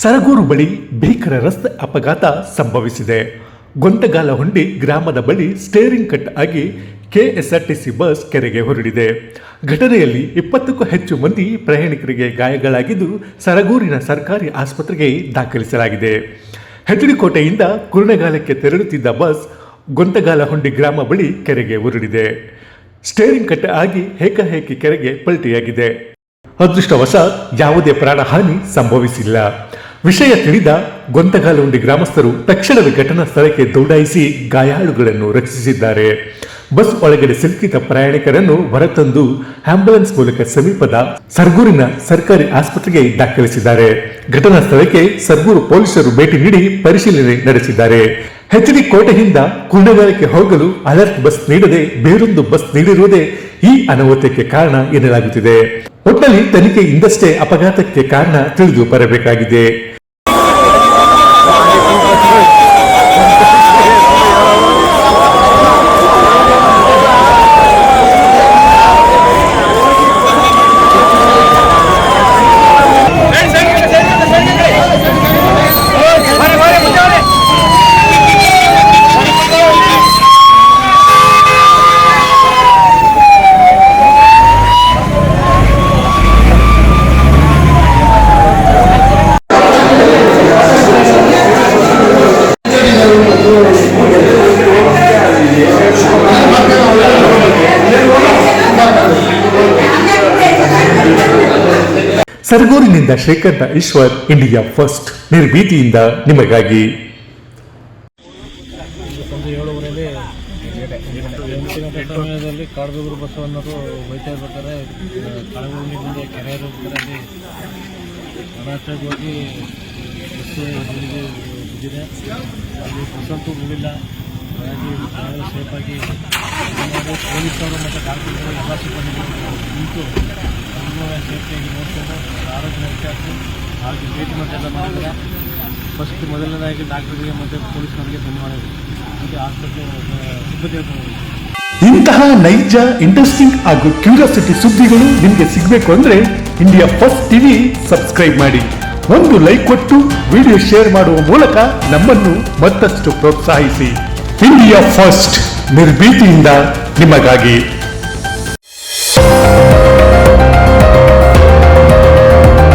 ಸರಗೂರು ಬಳಿ ಭೀಕರ ರಸ್ತೆ ಅಪಘಾತ ಸಂಭವಿಸಿದೆ. ಗೊಂತಗಾಲಹುಂಡಿ ಗ್ರಾಮದ ಬಳಿ ಸ್ಟೇರಿಂಗ್ ಕಟ್ ಆಗಿ ಕೆಎಸ್ಆರ್ಟಿಸಿ ಬಸ್ ಕೆರೆಗೆ ಹೊರಡಿದೆ. ಘಟನೆಯಲ್ಲಿ ಇಪ್ಪತ್ತಕ್ಕೂ ಹೆಚ್ಚು ಮಂದಿ ಪ್ರಯಾಣಿಕರಿಗೆ ಗಾಯಗಳಾಗಿದ್ದು ಸರಗೂರಿನ ಸರ್ಕಾರಿ ಆಸ್ಪತ್ರೆಗೆ ದಾಖಲಿಸಲಾಗಿದೆ. ಹೆಚಡಿಕೋಟೆಯಿಂದ ಕುರುಣಗಾಲಕ್ಕೆ ತೆರಳುತ್ತಿದ್ದ ಬಸ್ ಗೊಂತಗಾಲಹುಂಡಿ ಗ್ರಾಮ ಬಳಿ ಕೆರೆಗೆ ಉರುಳಿದೆ ಸ್ಟೇರಿಂಗ್ ಕಟ್ ಆಗಿ ಹೇಕಹೇಕಿ ಕೆರೆಗೆ ಪಲ್ಟಿಯಾಗಿದೆ. ಅದೃಷ್ಟವಶಾತ್ ಯಾವುದೇ ಪ್ರಾಣಹಾನಿ ಸಂಭವಿಸಿಲ್ಲ. ವಿಷಯ ತಿಳಿದ ಗೊಂತಗಾಲುಂಡಿ ಗ್ರಾಮಸ್ಥರು ತಕ್ಷಣವೇ ಘಟನಾ ಸ್ಥಳಕ್ಕೆ ದೌಡಾಯಿಸಿ ಗಾಯಾಳುಗಳನ್ನು ರಕ್ಷಿಸಿದ್ದಾರೆ. ಬಸ್ ಒಳಗಡೆ ಸಿಲುಕಿದ ಪ್ರಯಾಣಿಕರನ್ನು ಹೊರತಂದು ಆಂಬ್ಯುಲೆನ್ಸ್ ಮೂಲಕ ಸಮೀಪದ ಸರ್ಗೂರಿನ ಸರ್ಕಾರಿ ಆಸ್ಪತ್ರೆಗೆ ದಾಖಲಿಸಿದ್ದಾರೆ. ಘಟನಾ ಸ್ಥಳಕ್ಕೆ ಸರ್ಗೂರು ಪೊಲೀಸರು ಭೇಟಿ ನೀಡಿ ಪರಿಶೀಲನೆ ನಡೆಸಿದ್ದಾರೆ. ಹೆಚ್ಡಿ ಕೋಟೆಯಿಂದ ಕುಂಡಗಾಲಕ್ಕೆ ಹೋಗಲು ಅಲರ್ಟ್ ಬಸ್ ನೀಡದೆ ಬೇರೊಂದು ಬಸ್ ನೀಡಿರುವುದೇ ಈ ಅನಾಹುತಕ್ಕೆ ಕಾರಣ ಎನ್ನಲಾಗುತ್ತಿದೆ. ಒಟ್ಟಲ್ಲಿ ತನಿಖೆ ಇಂದಷ್ಟೇ ಅಪಘಾತಕ್ಕೆ ಕಾರಣ ತಿಳಿದು ಬರಬೇಕಾಗಿದೆ. ಸರ್ಗೂರಿನಿಂದ ಶ್ರೀಕಂಠ ಈಶ್ವರ್, ಇಂಡಿಯಾ ಫಸ್ಟ್ ನಿರ್ಭೀತಿಯಿಂದ ನಿಮಗಾಗಿ. ಸಂಜೆ ಸಮಯದಲ್ಲಿ ಕಾಡದೂರು ಅನ್ನೋದು ಹೋಯ್ತಾ ಇರ್ಬೇಕಾದ್ರೆ ಕಳಗುಂಡಿ ಮುಂದೆ ಕೆರೆ ಇರ್ಬೇಕಾದ್ರೆ ಅನಾಚಾಗಿ ಹೋಗಿ ಬಸ್ಸು ನೀರಿಗೆ ಬಿದ್ದಿದೆ. ಅಲ್ಲಿ ಹಾಗಾಗಿ ಸೇಫಾಗಿ ಪೊಲೀಸರು ಮತ್ತು ಕಾರ್ಮಿಕರು ಎಲ್ಲ ಸಿಬ್ಬಂದಿಗಳು ನಿಂತು ಎಲ್ಲರೂ ಸೇಫ್ಟಿಯಾಗಿ ನೋಡ್ಕೊಂಡು ಆರೋಗ್ಯ ವಿಚಾರಿಸಿ ಹಾಗೆ ಟ್ರೀಟ್ಮೆಂಟ್ ಎಲ್ಲ ಮಾಡಿದ್ರೆ ಫಸ್ಟ್ ಮೊದಲನೇದಾಗಿ ಡಾಕ್ಟರ್ಗೆ ಮತ್ತು ಪೊಲೀಸ್ನವರಿಗೆ ಧನ್ಯವಾದಗಳು ಮತ್ತು ಆಸ್ಪತ್ರೆ ಸಿಬ್ಬಂದಿ ಇಂತಹ ನೈಜ ಇಂಟ್ರೆಸ್ಟಿಂಗ್ ಹಾಗೂ ಕ್ಯೂರಿಯಾಸಿಟಿ ಸುದ್ದಿಗಳು ನಿಮಗೆ ಸಿಗಬೇಕು ಅಂದ್ರೆ ಇಂಡಿಯಾ ಫಸ್ಟ್ ಟಿವಿ ಸಬ್ಸ್ಕ್ರೈಬ್ ಮಾಡಿ. ಒಂದು ಲೈಕ್ ಕೊಟ್ಟು ವಿಡಿಯೋ ಶೇರ್ ಮಾಡುವ ಮೂಲಕ ನಮ್ಮನ್ನು ಮತ್ತಷ್ಟು ಪ್ರೋತ್ಸಾಹಿಸಿ. ಇಂಡಿಯಾ ಫಸ್ಟ್ ನಿರ್ಭೀತಿಯಿಂದ ನಿಮಗಾಗಿ.